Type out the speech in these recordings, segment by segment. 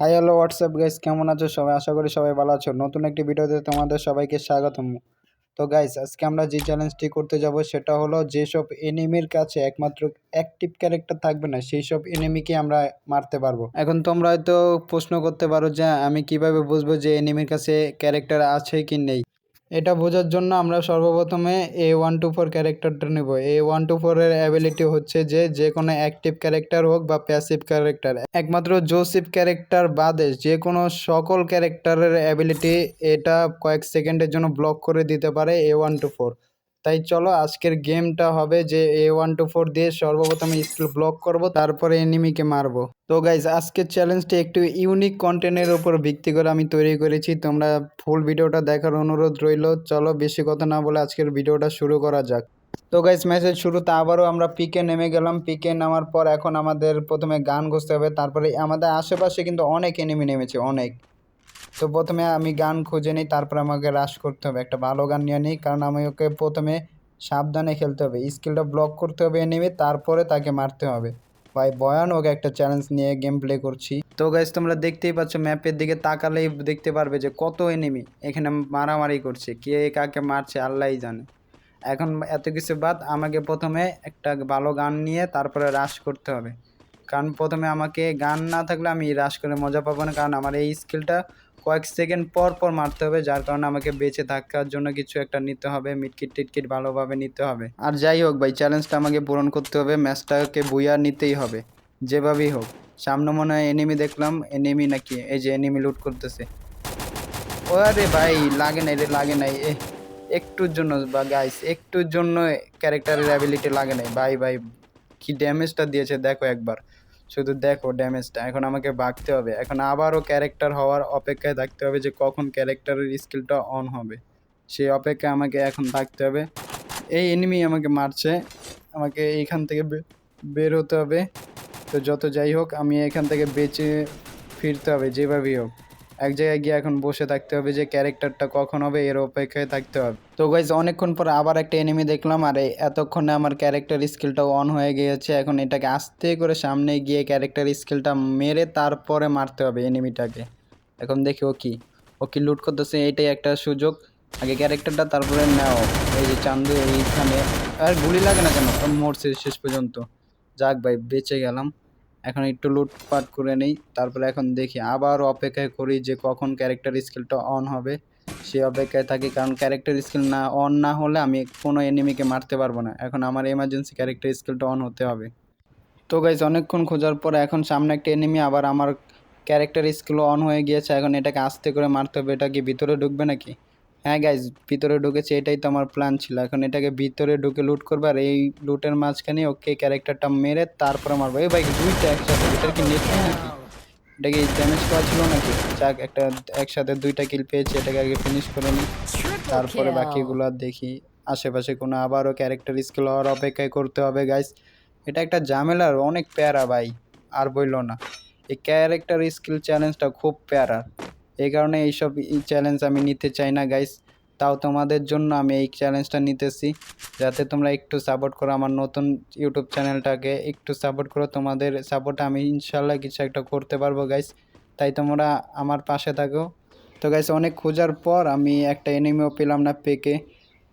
Hi hello WhatsApp guys কেমন আছো? সবাই, আশা করি সবাই ভালো আছো। নতুন একটি ভিডিওতে তোমাদের সবাইকে স্বাগতম। তো গাইস আজকে আমরা যে চ্যালেঞ্জটি করতে যাব, সেটা হলো যেসব এনিমির কাছে একমাত্র অ্যাক্টিভ ক্যারেক্টার থাকবে না সেই সব এনিমিকে আমরা মারতে পারব। এখন তোমরা হয়তো প্রশ্ন করতে পারো যে, আমি কীভাবে বুঝব যে এনিমির কাছে ক্যারেক্টার আছে কি নেই? এটা বোঝার জন্য আমরা সর্বপ্রথমে এ ওয়ান টু ফোর ক্যারেক্টারটা নেব। এ ওয়ান টু ফোরের অ্যাবিলিটি হচ্ছে যে যে কোনো অ্যাক্টিভ ক্যারেক্টার হোক বা প্যাসিভ ক্যারেক্টার একমাত্র জোসিভ ক্যারেক্টার বাদে যে কোনো সকল ক্যারেক্টারের অ্যাবিলিটি এটা কয়েক সেকেন্ডের জন্য ব্লক করে দিতে পারে এ ওয়ান টু ফোর তাই চলো, আজকের গেমটা হবে যে এ ওয়ান টু ফোর দিয়ে সর্বপ্রথমে স্কিল ব্লক করব, তারপরে এনিমিকে মারবো। তো গাইজ আজকের চ্যালেঞ্জটি একটু ইউনিক কন্টেন্টের উপর ভিত্তি করে আমি তৈরি করেছি। তোমরা ফুল ভিডিওটা দেখার অনুরোধ রইল। চলো, বেশি কথা না বলে আজকের ভিডিওটা শুরু করা যাক। তো গাইজ ম্যাচের শুরুতে আবারও আমরা পিকে নেমে গেলাম। পিকে নামার পর এখন আমাদের প্রথমে গান ঘুষতে হবে। তারপরে আমাদের আশেপাশে কিন্তু অনেক এনিমি নেমেছে, অনেক। তো প্রথমে আমি গান খুঁজে নিই, তারপর আমাকে রাশ করতে হবে। একটা ভালো গান নিয়ে নিই, কারণ আমি ওকে প্রথমে সাবধানে খেলতে হবে। স্কিলটা ব্লক করতে হবে এনিমি তারপরে তাকে মারতে হবে। ভাই, ভয়ানক একটা চ্যালেঞ্জ নিয়ে গেম প্লে করছি। তো গাইজ তোমরা দেখতেই পাচ্ছ ম্যাপের দিকে তাকালেই দেখতে পারবে যে কত এনিমি এখানে মারামারি করছে, কে কাকে মারছে, আল্লাহই জানে। এখন এত কিছু বাদ, আমাকে প্রথমে একটা ভালো গান নিয়ে তারপরে রাশ করতে হবে। কারণ প্রথমে আমাকে গান না থাকলে আমি রাশ করে মজা পাবো না, কারণ আমার এই স্কিলটা কয়েক সেকেন্ড পর পর মারতে হবে, যার কারণে আমাকে বেঁচে থাকার জন্য কিছু একটা নিতে হবে, মিটকিট টিটকিট ভালোভাবে নিতে হবে। আর যাই হোক ভাই চ্যালেঞ্জটা আমাকে পূরণ করতে হবে ম্যাচটাকে বুইয়া নিতেই হবে, যেভাবেই হোক। সামনে মনে হয় এনিমি দেখলাম এনিমি নাকি? এই যে এনিমি লুট করতেছে। ও আরে ভাই, লাগে নাই রে, লাগে নাই। এ একটুর জন্য বা গাইস একটুর জন্য ক্যারেক্টারের অ্যাবিলিটি লাগে নাই। ভাই ভাই, কি ড্যামেজটা দিয়েছে, দেখো একবার। শুধু দেখো ড্যামেজটা এখন আমাকে বাঁকতে হবে। এখন আবারও ক্যারেক্টার হওয়ার অপেক্ষায় থাকতে হবে যে কখন ক্যারেক্টারের স্কিলটা অন হবে। সেই অপেক্ষায় আমাকে এখন থাকতে হবে। এই এনিমি আমাকে মারছে, আমাকে এইখান থেকে বের হতে হবে। তো যত যাই হোক, আমি এখান থেকে বেঁচে ফিরতে হবে যেভাবেই হোক। এক জায়গায় গিয়ে এখন বসে থাকতে হবে যে ক্যারেক্টারটা কখন হবে, এর অপেক্ষায় থাকতে হবে। তো গাইজ অনেকক্ষণ পর আবার একটা এনিমি দেখলাম, আর এতক্ষণে আমার ক্যারেক্টার স্কিলটাও অন হয়ে গিয়েছে। এখন এটাকে আস্তে করে সামনে গিয়ে ক্যারেক্টার স্কিলটা মেরে তারপরে মারতে হবে এনিমিটাকে এখন দেখি ও কি ও কি লুট করতেছে, এটাই একটা সুযোগ। আগে ক্যারেক্টারটা তারপরে নাও। এই যে চান্দু এইখানে, আর গুলি লাগে না কেন? মরছে শেষ পর্যন্ত। যাক ভাই, বেঁচে গেলাম। এখন একটু লুটপাট করে নেই। তারপরে এখন দেখি আবার অপেক্ষায় করি যে কখন ক্যারেক্টার স্কিলটা অন হবে। সে অপেক্ষায় থাকি কারণ ক্যারেক্টার স্কিল না অন না হলে আমি কোনো এনিমিকে মারতে পারব না। এখন আমার এমার্জেন্সি ক্যারেক্টার স্কিলটা অন হতে হবে। তো গাইজ অনেকক্ষণ খোঁজার পর এখন সামনে একটা এনিমি আবার আমার ক্যারেক্টার স্কিল অন হয়ে গিয়েছে। এখন এটাকে আস্তে করে মারতে হবে। এটা কি ভিতরে ঢুকবে নাকি? হ্যাঁ গাইজ ভিতরে ঢুকেছে, এটাই তো আমার প্ল্যান ছিল। এখন এটাকে ভিতরে ঢুকে লুট করবে, আর এই লুটের মাঝখানে ওকে ক্যারেক্টারটা মেরে তারপরে মারবো এই ভাই, দুইটা একসাথে এটার কি নেট নাকি? এটা কি ড্যামেজ করা ছিল নাকি? যাক, একটা একসাথে দুইটা কিল পেয়েছি, এটাকে আগে ফিনিশ করে নিই। তারপরে বাকিগুলো দেখি। আশেপাশে কোনো আবারও ক্যারেক্টার স্কিল হওয়ার অপেক্ষায় করতে হবে গাইস এটা একটা ঝামেলার অনেক প্যারা, ভাই। আর বইলো না। এই ক্যারেক্টার স্কিল চ্যালেঞ্জটা খুব প্যারা। এই কারণে এইসব চ্যালেঞ্জ আমি নিতে চাই না গাইস তাও তোমাদের জন্য আমি এই চ্যালেঞ্জটা নিতেছি, যাতে তোমরা একটু সাপোর্ট করো আমার নতুন ইউটিউব চ্যানেলটাকে একটু সাপোর্ট করো, তোমাদের সাপোর্টে আমি ইনশাল্লাহ কিছু একটা করতে পারব গাইস তাই তোমরা আমার পাশে থাকো। তো গাইস অনেক খোঁজার পর আমি একটা এনিমিও পেলাম না পেকে।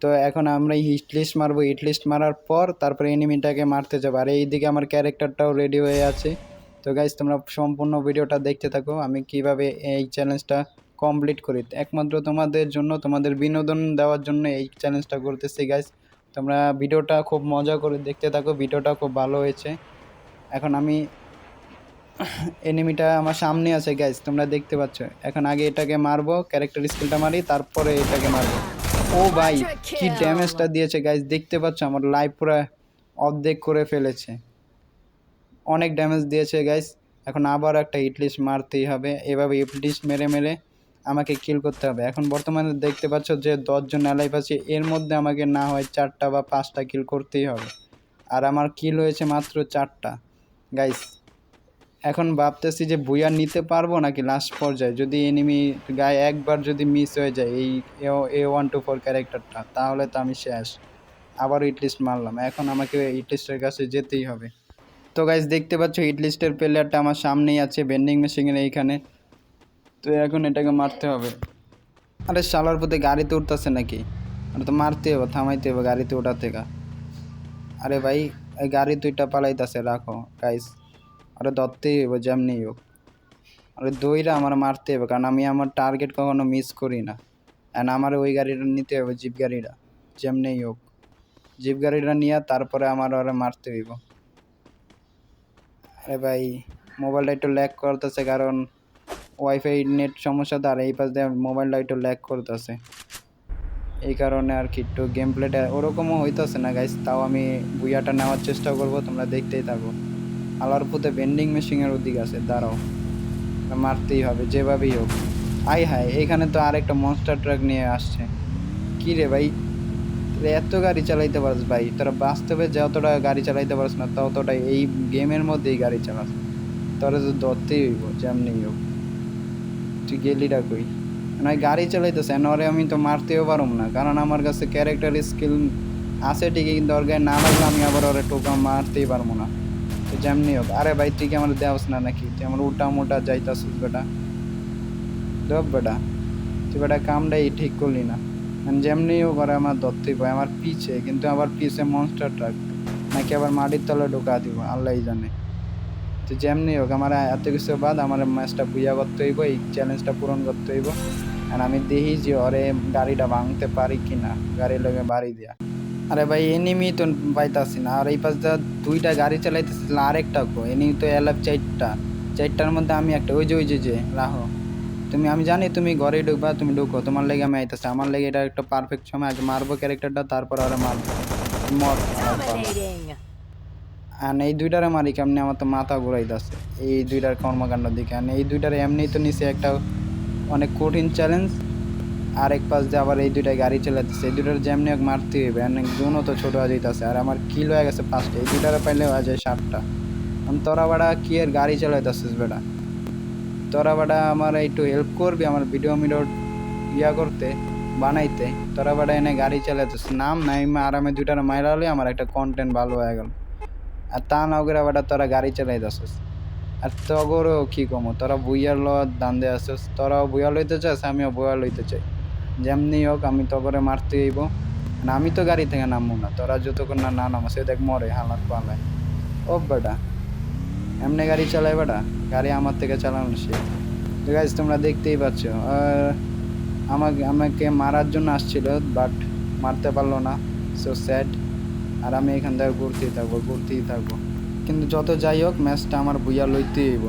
তো, এখন আমরা হিট লিস্ট মারবো। হিট লিস্ট মারার পর তারপরে এনিমিটাকে মারতে যাব। আর এইদিকে আমার ক্যারেক্টারটাও রেডি হয়ে আছে। তো গাইস তোমরা সম্পূর্ণ ভিডিওটা দেখতে থাকো। আমি কীভাবে এই চ্যালেঞ্জটা কমপ্লিট করি? একমাত্র তোমাদের জন্য, তোমাদের বিনোদন দেওয়ার জন্য এই চ্যালেঞ্জটা করতেছি গাইস তোমরা ভিডিওটা খুব মজা করে দেখতে থাকো ভিডিওটা খুব ভালো হয়েছে। এখন আমি এনিমিটা আমার সামনে আছে গাইস তোমরা দেখতে পাচ্ছ। এখন আগে এটাকে মারবো ক্যারেক্টার স্কিলটা মারি, তারপরে এটাকে মারবো। ও ভাই, কি ড্যামেজটা দিয়েছে গাইস দেখতে পাচ্ছ? আমার লাইফ পুরো অর্ধেক করে ফেলেছে। অনেক ড্যামেজ দিয়েছে গাইস এখন আবার একটা হিটলিস্ট মারতেই হবে। এভাবে হিটলিস্ট মেরে মেরে আমাকে কিল করতে হবে। এখন বর্তমানে দেখতে পাচ্ছ যে দশজন অ্যালাইভ আছে। এর মধ্যে আমাকে না হয় চারটা বা পাঁচটা কিল করতেই হবে। আর আমার কিল হয়েছে মাত্র চারটা গাইস এখন ভাবতেছি যে বুয়া নিতে পারব নাকি লাস্ট পর্যায়ে? যদি এনিমি গায়ে একবার যদি মিস হয়ে যায় এই এ ওয়ান টু ফোর ক্যারেক্টারটা তাহলে তো আমি শেষ। আবার হিটলিস্ট মারলাম। এখন আমাকে হিটলিস্টের কাছে যেতেই হবে। তো গাইজ দেখতে পাচ্ছ হিটলিস্টের প্লেয়ারটা আমার সামনেই আছে বেন্ডিং মেশিনের এইখানে। তো এখন এটাকে মারতে হবে। আরে শালার প্রতি গাড়িতে উঠতেছে নাকি? আরে তো মারতে হবে, থামাইতে হবে গাড়িতে ওঠার থেকে আরে ভাই, এই গাড়ি দুইটা পালাইতেছে, রাখো গাইস আরে ধরতেই হবে যেমনি হোক। আরে দইরা আমার মারতে হবে, কারণ আমি আমার টার্গেট কখনো মিস করি না। অ্যান্ড আমার ওই গাড়িটা নিতে হবে, জিপ গাড়িটা যেমনিই হোক। জিপ গাড়িটা নিয়ে তারপরে আমার ওরা মারতে হইব। আরে ভাই মোবাইলটা একটু ল্যাগ করতেছে কারণ ওয়াইফাই নেট সমস্যা, তো আর এই পাশ দিয়ে মোবাইলটা একটু ল্যাগ করতেছে। এই কারণে আর কি একটু গেম প্লেটা ওরকমও হইতেছে না গাইস তাও আমি বুইয়াটা নেওয়ার চেষ্টা করব, তোমরা দেখতেই থাকো। আলার পুতে বেন্ডিং মেশিনের ওদিক আছে, দাঁড়াও। মারতেই হবে, যেভাবেই হোক। আই হায়, এখানে তো আরেকটা মনস্টার ট্রাক নিয়ে আসছে। কি রে ভাই? এত গাড়ি চালাইতে পারস ভাই? তোরা বাস্তবে যতটা গাড়ি চালাইতে পারস না ততটা এই গেমের মধ্যেই গাড়ি চালাস। তোরা তো ধরতেই হইব, যেমনি হোক। তুই গেলিটা কই? নয় গাড়ি চালাইতেছে, নরে আমি তো মারতেও পারুম না, কারণ আমার কাছে ক্যারেক্টার স্কিল আছে ঠিকই, কিন্তু ওর গায়ে না লাগলে আমি আবার ওরে টোকা মারতেই পারব না। তো যেমনি হোক, আরে ভাই, তুই কি আমার দেওয়াস না নাকি? তুই আমার উল্টা মোটা যাইতাছিস বেটা। দেব বেটা, তুই বেটা কামটাই ঠিক করলি না। মানে যেমনি হোক ওরা আমার ধরতেই পায়, আমার পিছে, কিন্তু আবার পিছে মনস্টার ট্রাক নাকি আবার মাটির তলে ঢোকা দিব আল্লাহই জানে। তো যেমনি হোক, আমার এত কিছু বাদ, আমার ম্যাচটা বুঝা করতে হইব, এই চ্যালেঞ্জটা পূরণ করতে হইব। আর আমি দেখি যে ওরে গাড়িটা ভাঙতে পারি কি না গাড়ি লগে বাড়ি দিয়া। আরে ভাই এনিমি তো পাইতাছি না। আর এই পাশ দিয়ে দুইটা গাড়ি চালাইতেছিল আরেকটা কো। এনি তো এলাপ চারটা। চারটার মধ্যে আমি একটা, ওই যে ওই যে যে, রাহো। তুমি আমি জানি তুমি ঘরে ঢুকবা তুমি ঢুকো। তোমার লেগে আমি আইতেছি। আমার লেগে এটা একটা পারফেক্ট সময়। আগে মারবো ক্যারেক্টারটা তারপর আরে মারবো। মর. আর এই দুইটারে মারি কেমনি? আমার তো মাথা ঘুরাই ঘুরাইতেছে। এই দুইটার কর্মকাণ্ড দিকে আর এই দুইটার এমনি তো নিচে একটা অনেক কঠিন চ্যালেঞ্জ আর এক পাশ দিয়ে আবার এই দুইটায় গাড়ি চালাতেছে এই দুইটার যেমনি হোক মারতে হইবে অনেক জুনও তো ছোটো হয়ে যাইতেছে। আর আমার কিল হয়ে গেছে পাঁচটা। এই দুইটারে পাইলে হয়ে যায় সাতটা। আমি তোরা বাড়া কি এর গাড়ি চালাইতেছিস বেটা? তোরা বাড়া আমার একটু হেল্প করবি, আমার ভিডিও মিডিও ইয়া করতে, বানাইতে। তোরা বাড়া এনে গাড়ি চালাইতেছিস নাম নাই আরামে দুইটার মাইরা হলে আমার একটা কন্টেন্ট ভালো হয়ে গেল। আর তা না করে বেটা তোরা গাড়ি চালাই যাচ্ছিস আর তগরও কি কমো, তোরা বুইয়ার ল, দান্দে আসছিস তোরাও বুয়া লইতে চাস, আমিও বুয়া লইতে চাই। যেমনি হোক, আমি তগরে মারতে আর আমি তো গাড়ি থেকে নামবো না, তোরা যতক্ষণ না না নামো, সে দেখ মরে, হালাত পালায়। ও বেটা। এমনি গাড়ি চালায় বেটা? গাড়ি আমার থেকে চালানো সে। তো গাইজ তোমরা দেখতেই পাচ্ছ। আর আমাকে আমাকে মারার জন্য আসছিল বাট মারতে পারল না। সো স্যাড আর আমি এখান থেকে ঘুরতেই থাকব ঘুরতেই থাকব। কিন্তু যত যাই হোক ম্যাচটা আমার বুইয়া লইতেই হইব।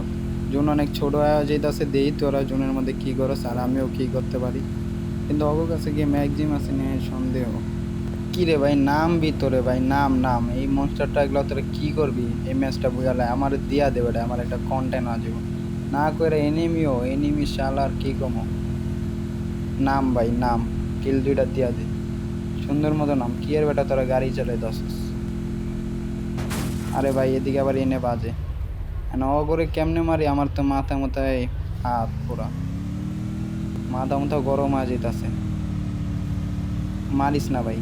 জুন অনেক ছোট যেতেছে দেই তোরা জুনের মধ্যে কী করস, আর আমিও কী করতে পারি? কিন্তু অগো কাছে গিয়ে ম্যাক্সিম আছে নিয়ে সন্দেহ। কী রে ভাই? নাম ভিতরে ভাই, নাম নাম। এই মনস্টারটা এগুলো তোরা কী করবি? এই ম্যাচটা বুঝালে আমার দিয়া দেবে আমার একটা কন্টেন্ট আসব না করে এনিমিও এনিমি শাল আর কী কমো? নাম ভাই, নাম। কিল দুইটা দিয়া দে। সুন্দর মতো নাম। কি আর বেটা তোরা গাড়ি চালাই দশ আরে ভাই, এদিকে আবার এনে বাজে। ও করে কেমনে মারি? আমার তো মাথা মাথায় হাত পুরা। মাথা মাথা গরম হয়ে যেতেছে মারিস না ভাই।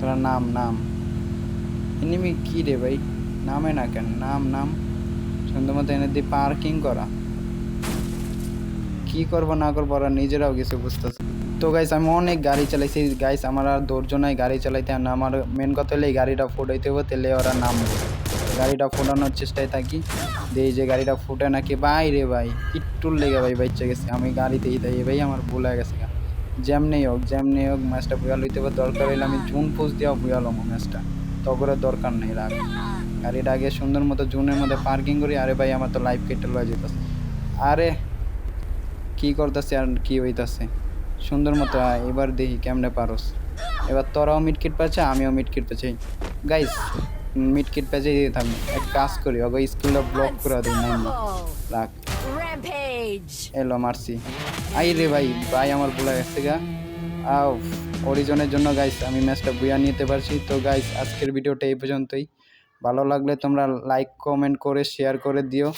তোরা নাম নাম। এনিমি কি রে ভাই? নামে না কেন? নাম নাম। সুন্দর মতো, এনে দিয়ে পার্কিং করা। কি করব, না করব, ওরা নিজেরাও কিছু বুঝতেছে তো গাইস আমি অনেক গাড়ি চালাইছি। গাইস আমার আর ধৈর্য নাই গাড়ি চালাইতে। আর না আমার মেন কথা হলে এই গাড়িটা ফুটাইতে হবে, তাহলে ওরা নামবে। গাড়িটা ফোটানোর চেষ্টায় থাকি। এই যে গাড়িটা ফুটে নাকি, ভাই রে ভাই, একটুর লেগে ভাই বাইচে গেছে। আমি গাড়িতেই তাই ভাই, আমার ভুল গেছে যেমনি হোক যেমনি হোক ম্যাচটা বুয়াল হইতে হবে দরকার হইলে আমি জুন পোস্ট দেওয়া বুয়ালাম ম্যাচটা তগরে দরকার নেই রাখ গাড়িটা আগে সুন্দর মতো জুনের মধ্যে পার্কিং করি, আরে ভাই, আমার তো লাইফ কেটে লয়ে যেতেছে। আরে, কি করতেছে আর কি হইতাছে? সুন্দর মতো এবার দেখি কেমনে পারস। এবার তোরাও মিটকিট পাচ্ছে, আমিও মিটকিট পাচ্ছি। গাইস মিটকিট পেঁচে দিয়ে থাকব এক কাজ করি ওকে স্কুলটা ব্লক করে দিই রাখ. এলো, মারছি। আই রে ভাই ভাই আমার ভুলে গেছে গা। আও, অরিজনের জন্য গাইস আমি ম্যাচটা বুয়া নিতে পারছি। তো গাইস আজকের ভিডিওটা এই পর্যন্তই। ভালো লাগলে তোমরা লাইক কমেন্ট করে শেয়ার করে দিও।